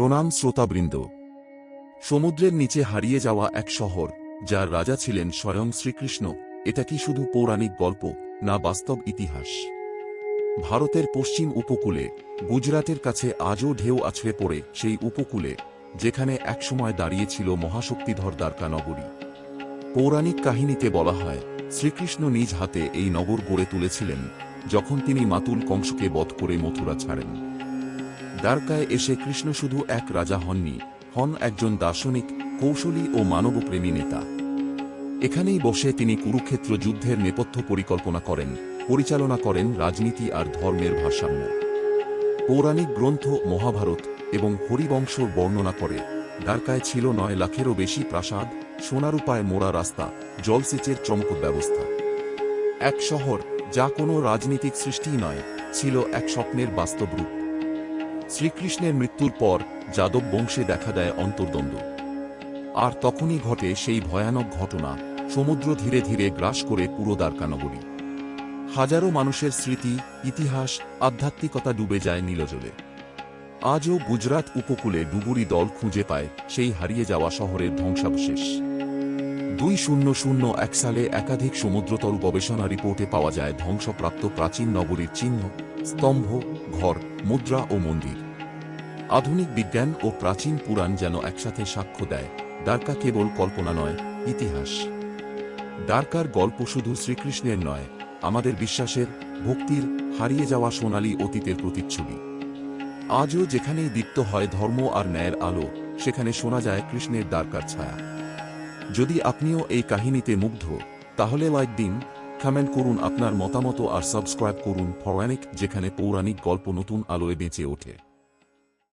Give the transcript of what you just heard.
প্রণাম শ্রোতাবৃন্দ। সমুদ্রের নিচে হারিয়ে যাওয়া এক শহর, যার রাজা ছিলেন স্বয়ং শ্রীকৃষ্ণ, এটা কি শুধু পৌরাণিক গল্প, না বাস্তব ইতিহাস? ভারতের পশ্চিম উপকূলে, গুজরাটের কাছে আজও ঢেউ আছড়ে পড়ে সেই উপকূলে, যেখানে একসময় দাঁড়িয়েছিল মহাশক্তিধর দ্বারকা নগরী। পৌরাণিক কাহিনীতে বলা হয়, শ্রীকৃষ্ণ নিজ হাতে এই নগর গড়ে তুলেছিলেন, যখন তিনি মাতুল কংসকে বধ করে মথুরা ছাড়েন। দ্বারকায় এসে কৃষ্ণ শুধু এক রাজা হননি, হন একজন দার্শনিক, কৌশলী ও মানবপ্রেমী নেতা। এখানেই বসে তিনি কুরুক্ষেত্র যুদ্ধের নেপথ্য পরিকল্পনা করেন, পরিচালনা করেন রাজনীতি আর ধর্মের ভারসাম্য। পৌরাণিক গ্রন্থ মহাভারত এবং হরিবংশ বর্ণনা করে, দ্বারকায় ছিল নয় লাখেরও বেশি প্রাসাদ, সোনারূপায় মোড়া রাস্তা, জলসেচের চমক ব্যবস্থা। এক শহর, যা কোনো রাজনীতিক সৃষ্টি নয়, ছিল এক স্বপ্নের বাস্তব রূপ। শ্রীকৃষ্ণের মৃত্যুর পর যাদব বংশে দেখা দেয় অন্তর্দ্বন্দ্ব। আর তখনই ঘটে সেই ভয়ানক ঘটনা, সমুদ্র ধীরে ধীরে গ্রাস করে পুরো দ্বারকানগরী। হাজারো মানুষের স্মৃতি, ইতিহাস, আধ্যাত্মিকতা ডুবে যায় নীলজলে। আজও গুজরাট উপকূলে ডুবুরি দল খুঁজে পায় সেই হারিয়ে যাওয়া শহরের ধ্বংসাবশেষ। দুই শূন্য শূন্য এক সালে একাধিক সমুদ্রতল গবেষণা রিপোর্টে পাওয়া যায় ধ্বংসপ্রাপ্ত প্রাচীন নগরীর চিহ্ন, স্তম্ভ ঘর মুদ্রা ও মন্দির। আধুনিক বিজ্ঞান ও প্রাচীন পুরাণ যেন একসাথে সাক্ষ্য দেয়, দ্বারকা কেবল কল্পনা নয়, ইতিহাস। দ্বারকার গল্প শুধু শ্রীকৃষ্ণের নয়, আমাদের বিশ্বাসের, ভক্তির, হারিয়ে যাওয়া সোনালী অতীতের প্রতিচ্ছবি। আজও যেখানেই দীপ্ত হয় ধর্ম আর ন্যায়ের আলো, সেখানে শোনা যায় কৃষ্ণের দ্বারকার ছায়া। যদি আপনিও এই কাহিনীতে মুগ্ধ, তাহলে লাইক দিন কমেন্ট করুন, আপনার মতামত আর সাবস্ক্রাইব করুন, পৌরাণিক, যেখানে পৌরাণিক গল্প নতুন আলোয় বেঁচে ওঠে।